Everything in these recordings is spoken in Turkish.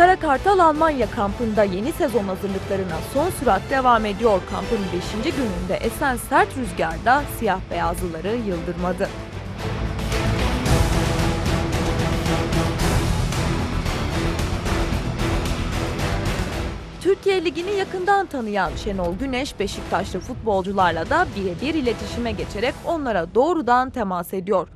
Kartal Almanya kampında yeni sezon hazırlıklarına son sürat devam ediyor. Kampın 5. gününde esen sert rüzgarda siyah beyazlıları yıldırmadı. Türkiye Ligi'ni yakından tanıyan Şenol Güneş, Beşiktaşlı futbolcularla da birebir iletişime geçerek onlara doğrudan temas ediyor.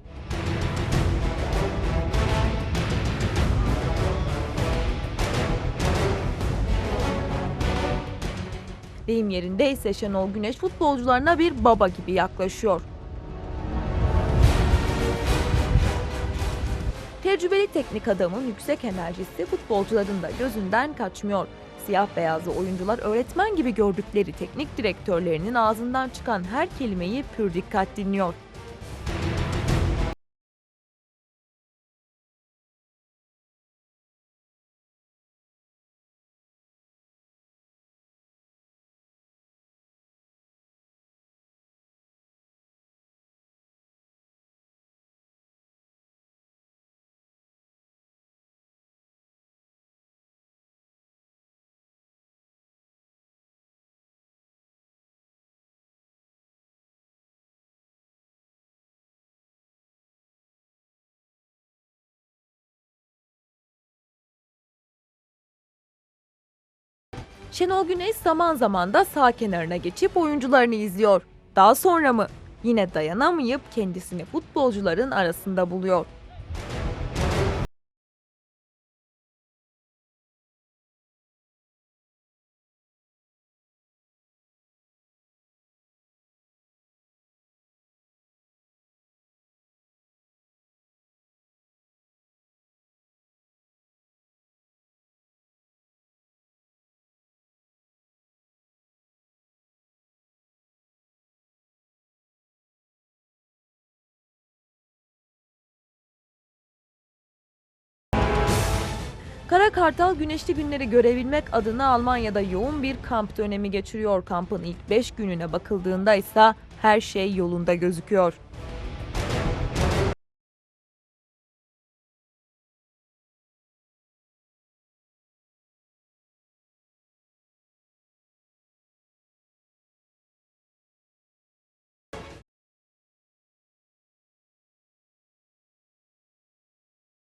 Deyim yerinde ise Şenol Güneş futbolcularına bir baba gibi yaklaşıyor. Tecrübeli teknik adamın yüksek enerjisi futbolcuların da gözünden kaçmıyor. Siyah beyazlı oyuncular öğretmen gibi gördükleri teknik direktörlerinin ağzından çıkan her kelimeyi pür dikkat dinliyor. Şenol Güneş zaman zaman da sağ kenarına geçip oyuncularını izliyor. Daha sonra mı? Yine dayanamayıp kendisini futbolcuların arasında buluyor. Kara Kartal güneşli günleri görebilmek adına Almanya'da yoğun bir kamp dönemi geçiriyor. Kampın ilk 5 gününe bakıldığında ise her şey yolunda gözüküyor.